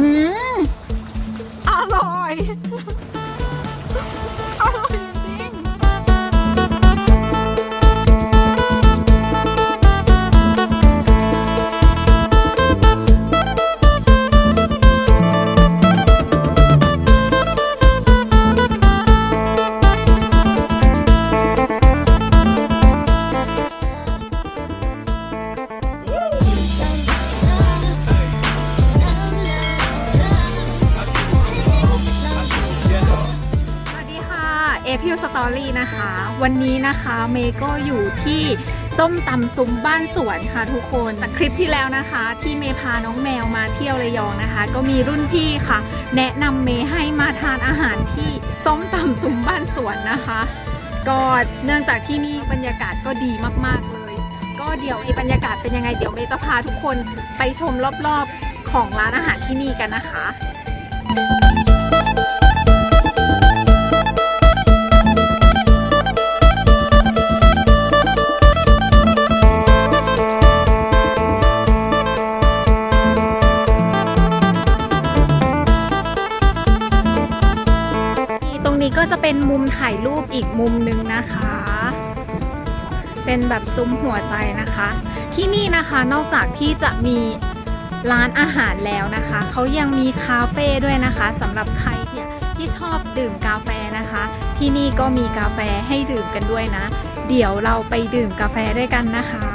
อืมอร่อย พิวสตอรี่นะคะ วันนี้นะคะเมย์ก็อยู่ที่ส้มตำซุ้มบ้านสวนค่ะทุกคนจากคลิปที่แล้วนะคะ ที่เมย์พาน้องแมวมาเที่ยวระยองนะคะ ก็มีรุ่นพี่ค่ะ แนะนำเมย์ให้มาทานอาหารที่ส้มตำซุ้มบ้านสวนนะคะก็เนื่องจากที่นี่บรรยากาศก็ดีมากๆเลย ก็เดี๋ยวบรรยากาศเป็นยังไงเดี๋ยวเมย์จะพาทุกคนไปชมรอบๆของร้านอาหารที่นี่กันนะคะ อีกมุมหนึ่งนะคะ เป็นแบบซุ้มหัวใจนะคะ ที่นี่นะคะนอกจากที่จะมีร้านอาหารแล้วนะคะ เขายังมีคาเฟ่ด้วยนะคะสำหรับใครเนี่ยที่ชอบดื่มกาแฟนะคะ ที่นี่ก็มีกาแฟให้ดื่มกันด้วยนะ เดี๋ยวเราไปดื่มกาแฟด้วยกันนะคะ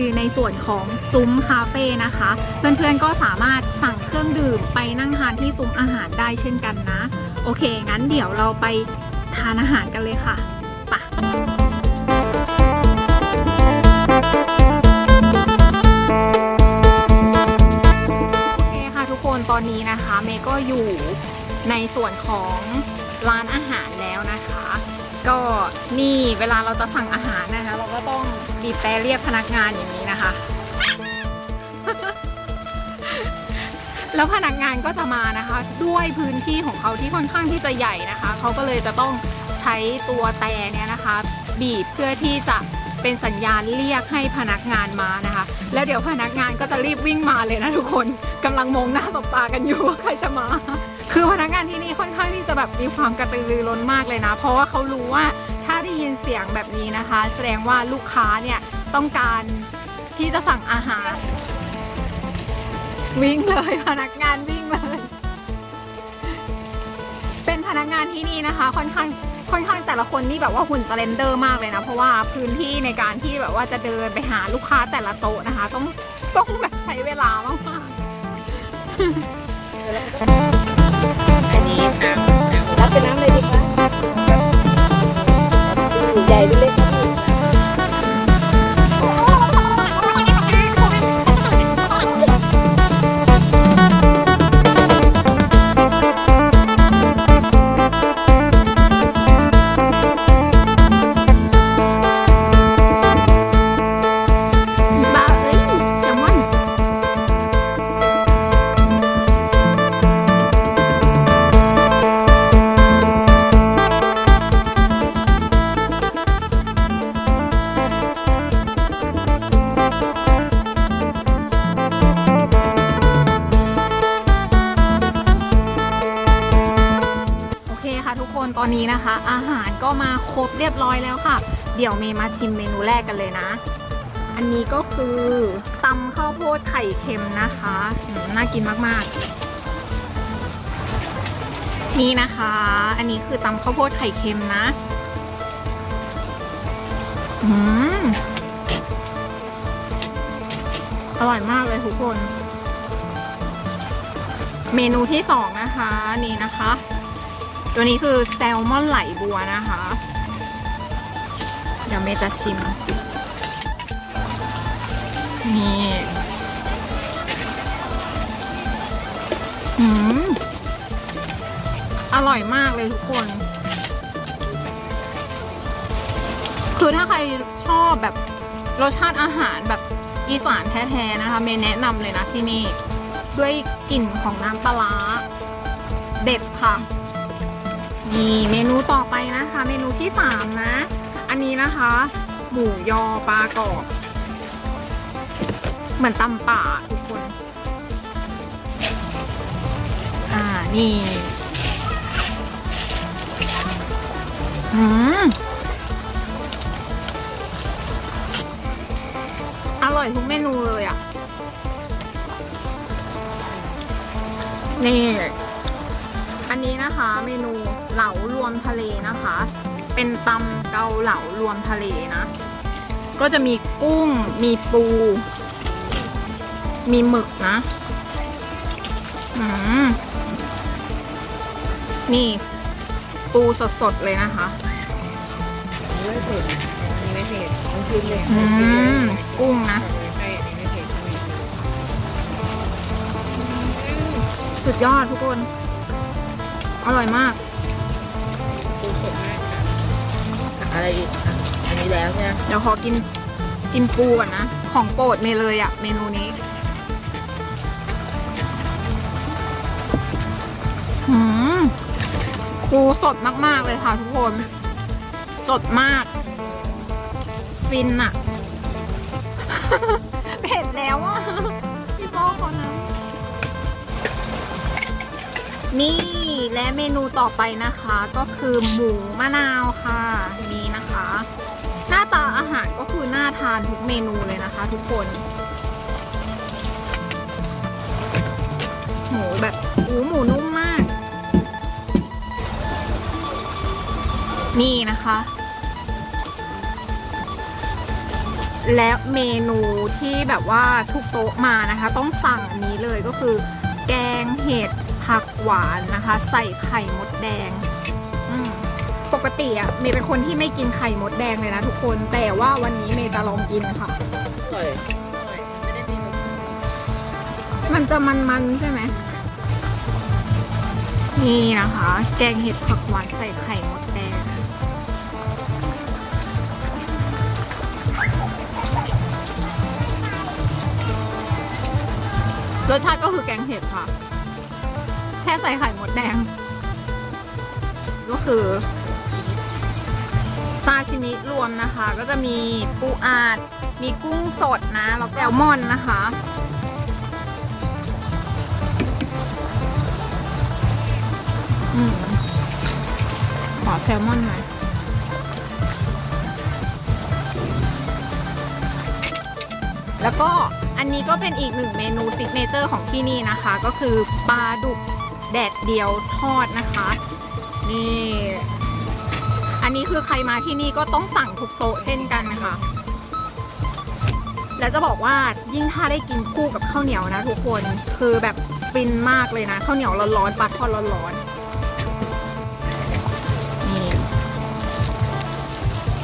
คือในส่วนของซุ้มคาเฟ่นะคะ เพื่อนๆก็สามารถสั่งเครื่องดื่มไปนั่งทานที่ซุ้มอาหารได้เช่นกันนะ โอเค งั้นเดี๋ยวเราไปทานอาหารกันเลยค่ะปะโอเคค่ะทุกคนตอนนี้นะคะเมย์ก็อยู่ในส่วนของร้านอาหารแล้วนะคะ ก็นี่เวลาเราจะสั่งอาหารนะคะ เราก็ต้อง บีบแต่เรียกพนักงานอย่างนี้นะคะ แล้วพนักงานก็จะมานะคะ ด้วยพื้นที่ของเขาที่ค่อนข้างที่จะใหญ่นะคะ เขาก็เลยจะต้องใช้ตัวแต่เนี่ยนะคะ บีบเพื่อที่จะเป็นสัญญาณเรียกให้พนักงานมานะคะ แล้วเดี๋ยวพนักงานก็จะรีบวิ่งมาเลยนะทุกคนกำลังมองหน้าสบตากันอยู่ว่าใครจะมา คือพนักงานที่นี่ค่อนข้างที่จะแบบมีความกระตือรือร้นมากเลยนะ เพราะว่าเขารู้ว่า สียงแบบนี้นะคะ แสดงว่าลูกค้าเนี่ยต้องการที่จะสั่งอาหาร วิ่งเลยพนักงานวิ่งเลย เป็นพนักงานที่นี่นะคะ ค่อนข้างค่อนข้างแต่ละคนนี่แบบว่าหุ่นสเลนเดอร์มากเลยนะ เพราะว่าพื้นที่ในการที่แบบว่าจะเดินไปหาลูกค้าแต่ละโต๊ะนะคะ ต้องต้องแบบใช้เวลามากๆอันนี้น้ำรับเป็นน้ำเลย ดีค กันเลยนะ อันนี้ก็คือตำข้าวโพดไข่เค็มนะคะน่ากินมากๆ นี่นะคะ อันนี้คือตำข้าวโพดไข่เค็มนะอืมอร่อยมากเลยทุกคน เมนูที่สองนะคะนี่นะคะ ตัวนี้คือแซลมอนไหลบัวนะคะ เดี๋ยวเมย์จะชิม นี่อืมอร่อยมากเลยทุกคน คือถ้าใครชอบแบบรสชาติอาหารแบบอีสานแท้ๆนะคะ เมย์แนะนำเลยนะที่นี่ ด้วยกลิ่นของน้ำปลาร้าเด็ดค่ะนี่เมนูต่อไปนะคะ เมนูที่สามนะ อันนี้นะคะ หมูยอปลากรอบ เหมือนตำป่าทุกคน อ่า นี่อืมอร่อยทุกเมนูเลยอะ่ะ นี่ อันนี้นะคะเมนูเหลารวมทะเลนะคะ เป็นตำเกาเหลารวมทะเลนะ ก็จะมีกุ้ง มีปู มีหมึกนะ อืม นี่ ปูสดๆเลยนะคะอันนี้ไม่เผ็ดอันนี้ไม่เผ็ดต้องกินเลยอืม กุ้งนะ ใช่อันนี้ไม่เผ็ดใช่ไหมสุดยอดทุกคน อร่อยมาก ปูสดมากค่ะอะไรอีกอะอันนี้แล้วเนี่ย เดี๋ยวขอกินกินปูก่อนนะ ของโปรดเมย์เลยอะเมนูนี้ หืมปูสดมากๆเลยค่ะทุกคน สดมาก ฟินอะเผ็ดแล้วอะพี่โป้ขอนะนี่และเมนูต่อไปนะคะ ก็คือหมูมะนาวค่ะนี่นะคะ หน้าตาอาหารก็คือน่าทานทุกเมนูเลยนะคะ ทุกคนหมูแบบหูหมูนุ่ม นี่นะคะ และเมนูที่แบบว่าทุกโต๊ะมานะคะ ต้องสั่งอันนี้เลยก็คือ แกงเห็ดผักหวานนะคะ ใส่ไข่มดแดงอืมปกติอะเมย์เป็นคนที่ไม่กินไข่มดแดงเลยนะทุกคน แต่ว่าวันนี้เมย์จะลองกินค่ะอร่อยอร่อยไม่ได้มีนมมันจะมันๆใช่ไหมนี่นะคะ แกงเห็ดผักหวานใส่ไข่มด รสชาติก็คือแกงเห็ดค่ะ แค่ใส่ไข่มดแดง ก็คือซาชิมิรวมนะคะ ก็จะมีปูอาด มีกุ้งสดนะ แล้วก็แซลมอนนะคะอืมขอแซลมอนหน่อยแล้วก็ อันนี้ก็เป็นอีกหนึ่งเมนูซิกเนเจอร์ของที่นี่นะคะ ก็คือปลาดุกแดดเดียวทอดนะคะ นี่ อันนี้คือใครมาที่นี่ก็ต้องสั่งทุกโต๊ะเช่นกันนะคะและจะบอกว่ายิ่งถ้าได้กินคู่กับข้าวเหนียวนะทุกคนคือแบบฟินมากเลยนะข้าวเหนียวร้อนๆปลาทอดร้อนๆนี่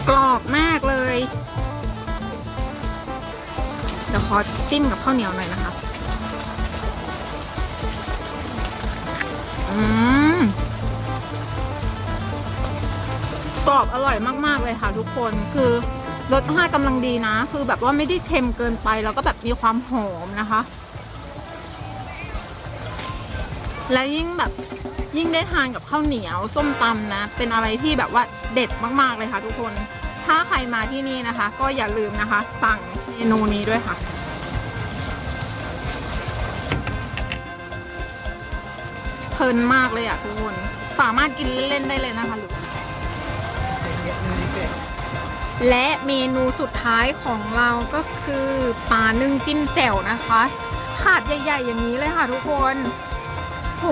กรอบมากเลยเดี๋ยวขอ จิ้มกับข้าวเหนียวหน่อยนะคะ อืมกรอบอร่อยมาก ๆ เลยค่ะทุกคนคือรสชาติกำลังดีนะ คือแบบว่าไม่ได้เค็มเกินไป แล้วก็แบบมีความหอมนะคะ และยิ่งแบบยิ่งได้ทานกับข้าวเหนียวส้มตำนะ เป็นอะไรที่แบบว่าเด็ดมาก ๆ เลยค่ะทุกคน ถ้าใครมาที่นี่นะคะ ก็อย่าลืมนะคะ สั่งเมนูนี้ด้วยค่ะ เพลินมากเลยอะทุกคน สามารถกินเล่นๆได้เลยนะคะหรือเยอะเลยเผ็ดและเมนูสุดท้ายของเราก็คือปลานึ่งจิ้มแจ่วนะคะ ถาดใหญ่ๆอย่างนี้เลยค่ะทุกคน โห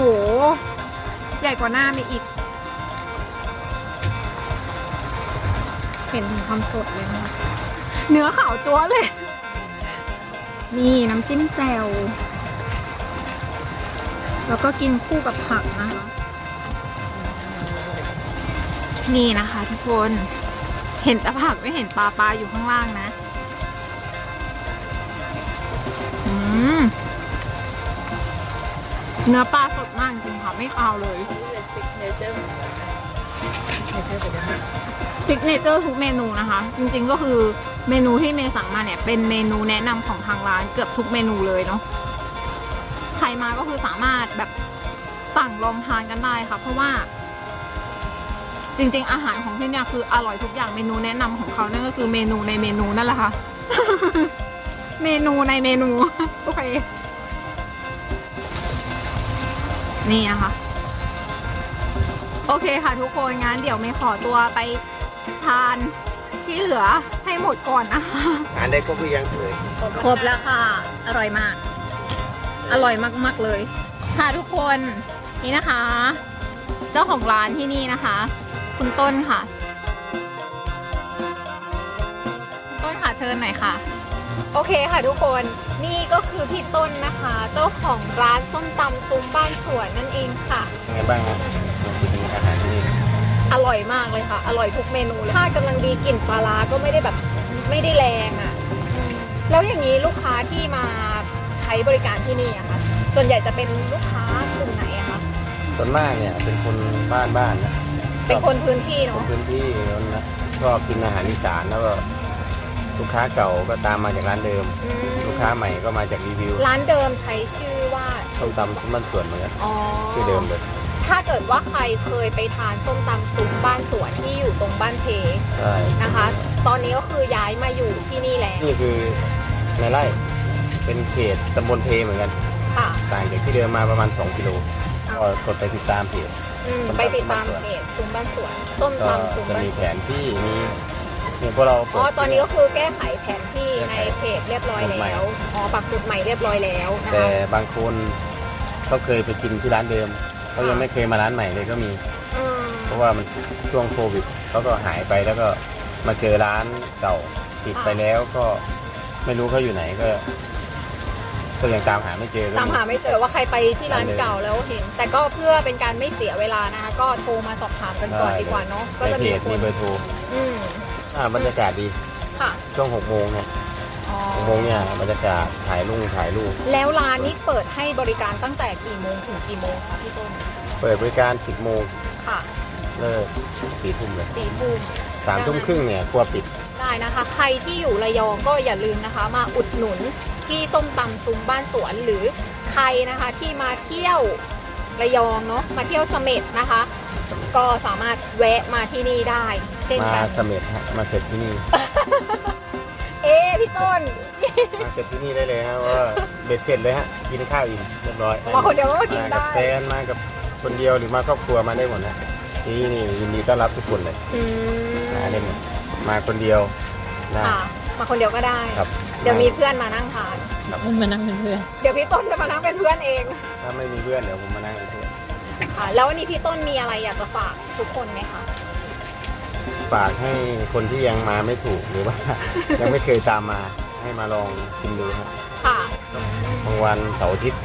ใหญ่กว่าหน้าไปอีก เห็นถึงคำสดเลยนะคะเนื้อขาวจั๊วเลย นี่น้ำจิ้มแจ่ว แล้วก็กินคู่กับผักนะคะ นี่นะคะทุกคน เห็นแต่ผักไม่เห็นปลาปลาอยู่ข้างล่างนะอืมเนื้อปลาสดมากจริงค่ะไม่คาวเลยนี่เป็นซิกเนเจอร์ของร้านซิกเนเจอร์เป็นยังไงซิกเนเจอร์ทุกเมนูนะคะ จริงๆก็คือเมนูที่เมย์สั่งมาเนี่ย เป็นเมนูแนะนำของทางร้านเกือบทุกเมนูเลยเนาะใคร มาก็คือสามารถแบบสั่งลองทานกันได้ค่ะ เพราะว่า จริง ๆ อาหารของที่เนี่ยคืออร่อยทุกอย่างเมนูแนะนำของเขานั่นก็คือเมนูในเมนูนั่นแหละค่ะ เมนูในเมนู โอเค นี่นะคะโอเคค่ะทุกคนงั้นเดี๋ยวเมย์ขอตัวไปทานที่เหลือให้หมดก่อนนะคะทานได้ครบหรือยังเอ่ยครบแล้วค่ะ อร่อยมาก อร่อยมาก ๆ เลย ค่ะทุกคนนี่นะคะ เจ้าของร้านที่นี่นะคะ คุณต้นค่ะ คุณต้นค่ะเชิญหน่อยค่ะ โอเคค่ะทุกคนนี่ก็คือพี่ต้นนะคะ เจ้าของร้านส้มตำซุ้มบ้านสวนนั่นเองค่ะ ยังไงบ้างครับมีอาหารที่นี่อร่อยมากเลยค่ะ อร่อยทุกเมนูเลยถ้ากำลังดีกลิ่นปลาร้าก็ไม่ได้แบบไม่ได้แรงอะ่ะอืมแล้วอย่างนี้ลูกค้าที่มาใช้บริการที่นี่อะคะส่วนใหญ่จะเป็นลูกค้ากลุ่มไหนอะคะส่วนมากเนี่ยเป็นคนบ้านบ้านๆนะเป็นคนพื้นที่คนเนาะพื้นที่คนนะชอบกินอาหารอีสานแล้วก็ลูกค้าเก่าก็ตามมาจากร้านเดิม อืมลูกค้าใหม่ก็มาจากรีวิวร้านเดิมใช้ชื่อว่าส้มตำซุ้มบ้านสวนเหมือนกันอ๋อ ชื่อเดิมเลยถ้าเกิดว่าใครเคยไปทานส้มตำซุ้มบ้านสวนที่อยู่ตรงบ้านเพใช่นะคะ ตอนนี้ก็คือย้ายมาอยู่ที่นี่แล้วนี่คือในไร่ เป็นเขตตำบลเพเหมือนกัน ค่ะต่างจากที่เดิมมาประมาณ 2 กิโลก็กดไปติดตามเพจอืมส้มตำไปติดตามซุ้มบ้านสวนเพจซุ้มบ้านสวนส้มก็ตำซุ้มจะบ้านมีสแผวนนที่มีเนี่ยพวกเราเปิอ๋ดอตอนนี้ก็คือแก้ไขแผนที่แก้ในไขเพจเรียบร้อยกฎใหม่แล้วอ๋อปักจุดใหม่เรียบร้อยแล้วนะแต่คะบางคนก็เคยไปกินที่ร้านเดิมเขายังไม่เคยมาร้านใหม่เลยก็มี อืมเพราะว่ามันช่วงโควิดเขาก็หายไปแล้วก็มาเจอร้านเก่าปิดไปแล้วก็ไม่รู้เขาอยู่ไหนก็ ก็ยังตามหาไม่เจอก็ ตามหาไม่เจอว่าใครไปที่ร้านเก่าแล้วเห็น แต่ก็เพื่อเป็นการไม่เสียเวลานะคะก็โทรมาสอบถามกันก่อนดีกว่าเนาะก็ในจะเพมีจคมีนเบอร์โทรอืมอ่าบรรยากาศดีค่ะช่วงหกโมงเนี่ยอ๋อหกโมงเนี่ยบรรยากาศถ่ายรูปถ่ายรูปแล้วร้านนี้เปิดให้บริการตั้งแต่กี่โมงถึงกี่โมงคะพี่ต้นเปิดบริการ 10โมงค่ะเลิกสี่ทุ่มเลยสี่ทุ่มสามทุ่มครึ่งเนี่ยครัวปิด ได้นะคะ ใครที่อยู่ระยองก็อย่าลืมนะคะ มาอุดหนุน ที่ส้มตำซุ้มบ้านสวนหรือใครนะคะที่มาเที่ยวระยองเนาะมาเที่ยวเสม็ดนะคะ ก็สามารถแวะมาที่นี่ได้ เช่นมากันเสม็ดฮะมาเสร็จที่นี่เอ๊ะพี่ต้นมาเสร็จที่นี่ได้เลยฮะว่าเบ็ดเสร็จเลยฮะกินข้าวอิ่มเรียบร้อยมาคนเดียวก็กินมากับได้แฟนมากับคนเดียวหรือมาครอบครัวมาได้หมดนะที่นี่ยินดีต้อนรับทุกคนเลยอืมมาได้หมดมาคนเดียวได้ ค่ะมาคนเดียวก็ได้ครับ เดี๋ยวมีเพื่อนมานั่งทาน มันมานั่งเป็นเพื่อนเดี๋ยวพี่ต้นจะมานั่งเป็นเพื่อนเองถ้าไม่มีเพื่อนเดี๋ยวผมมานั่งเป็นเพื่อนค่ะแล้ววันนี้พี่ต้นมีอะไรอยากจะฝากทุกคนไหมคะ ฝากให้คนที่ยังมาไม่ถูกหรือว่า ยังไม่เคยตามมาให้มาลองชิมดูครับค่ะ บางวันเสาร์อาทิตย์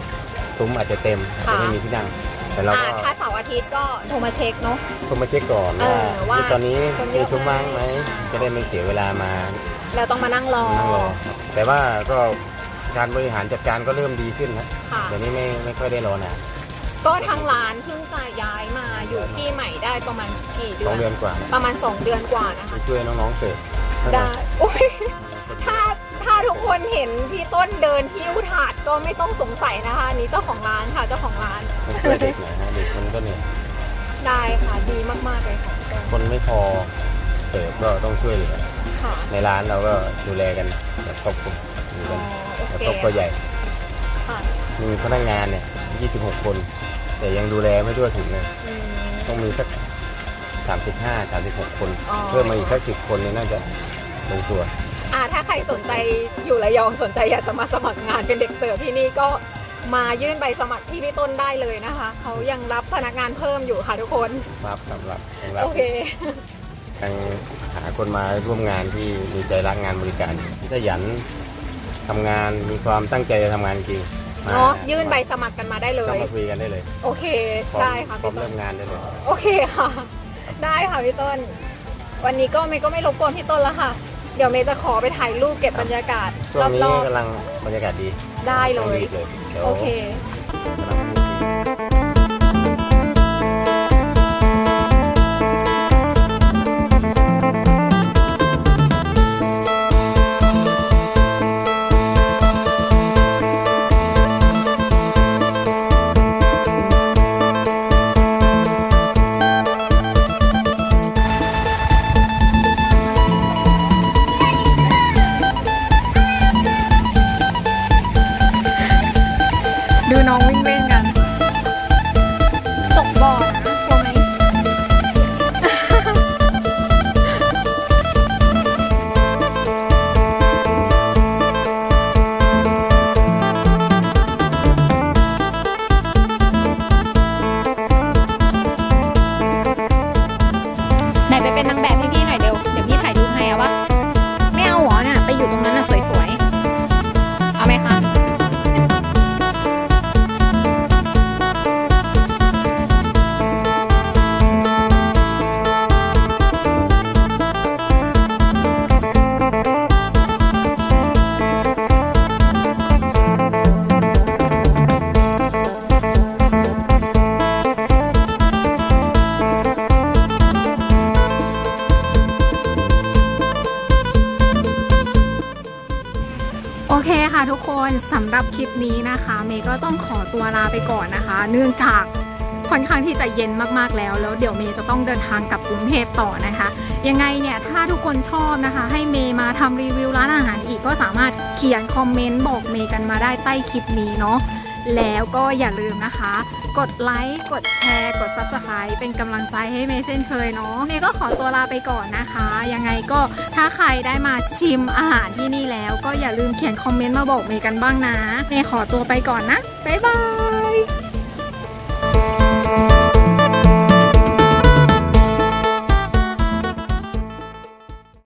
ซุ้มอาจจะเต็มอาจค่ะจะไม่มีที่นั่ง แต่เราอ่าก็ถ้าเสาร์อาทิตย์ก็โทรมาเช็คเนาะ โทรมาเช็คก่อนเอว่าอว่าที่ตอนนี้คนเยมีอะซุ้มว่างไหมไหมจะได้ไม่เสียเวลามา แล้วต้องมานั่งรอนั่งรอครับแต่ว่าก็การบริหารจัดการก็เริ่มดีขึ้นนะค่ะ เดี๋ยวนี้ไม่ไม่ค่อยได้รอนาน ก็ทางร้านเพิ่งจะย้ายมาอยู่ที่ใหม่ได้ประมาณกี่เดืสอองนเดือนกว่านะประมาณ 2 เดือนกว่านะคะไปช่วยน้องๆเสิร์ฟให้หน่ได้อยโอ้ยถ้าถ้าทุกคนเห็นพี่ต้นเดินหิ้วถาดก็ไม่ต้องสงสัยนะคะอันนี้เจ้าของร้านค่ะเจ้าของร้านมาช่วยเด็กหน่อยฮะเด็กมันก็เหนื่อยได้ค่ะดีมากๆเลยค่ะพี่ต้นคนไม่พอเสิร์ฟก็ต้องช่วยเหลือ ค่ะในร้านเราก็ดูแลกันแบบครอบครัวอยู่อ๋กัอนโอแบบเคครอบครัวใหญ่ ค่ะมีพนักงานเนี่ย 26 คน แต่ยังดูแลไม่ทั่วถึงเลย อืม ต้องมีสัก 35 36 คน อ๋อ เพิ่มมาอีกสักสิบคนเนี่ยน่าจะลงตัว อ่าถ้าใครสนใจอยู่ระยองสนใจอยากจะมาสมัครงานเป็นเด็กเสิร์ฟที่นี่ก็มายื่นใบสมัครที่พี่ต้นได้เลยนะคะ เขายังรับพนักงานเพิ่มอยู่ค่ะทุกคนรับสำหรับยังรับโอเค ยังหาคนมาร่วมงานที่มีใจรักงานบริการที่ขยันทำงานมีความตั้งใจจะทำงานจริงมาเนาะยื่นใบสมัครกันมาได้เลเข้ายมาคุยกันได้เลยโอเค พร้อมได้ค่ะพร้อพี่มต้เริ่น มงานได้เลย โอเคค่ะ ได้ค่ะพี่ต้น วันนี้ก็เมย์ก็ไม่รบกวนพี่ต้นแล้วค่ะ เดี๋ยวเมย์จะขอไปถ่ายรูปเก็บบรรยากาศช่วงนี้รอบกำลังบรรยากาศดีๆได้เลต้องย รีบเลยดี๋ยวโอเค ดูน้องวิ่งเล่นกัน นี้นะคะเมย์ก็ต้องขอตัวลาไปก่อนนะคะ เนื่องจากค่อนข้างที่จะเย็นมากๆแล้ว แล้วเดี๋ยวเมย์จะต้องเดินทางกลับกรุงเทพต่อนะคะ ยังไงเนี่ยถ้าทุกคนชอบนะคะ ให้เมย์มาทำรีวิวร้านอาหารอีกก็สามารถเขียนคอมเมนต์บอกเมย์กันมาได้ใต้คลิปนี้เนาะแล้วก็อย่าลืมนะคะ กดไลค์ กดแชร์ กด Subscribe เป็นกำลังใจให้เมเช่นเคยเนาะเมย์ก็ขอตัวลาไปก่อนนะคะ ยังไงก็ถ้าใครได้มาชิมอาหารที่นี่แล้ว ก็อย่าลืมเขียนคอมเมนต์มาบอกเมย์กันบ้างนะ เมย์ขอตัวไปก่อนนะ บ๊ายบาย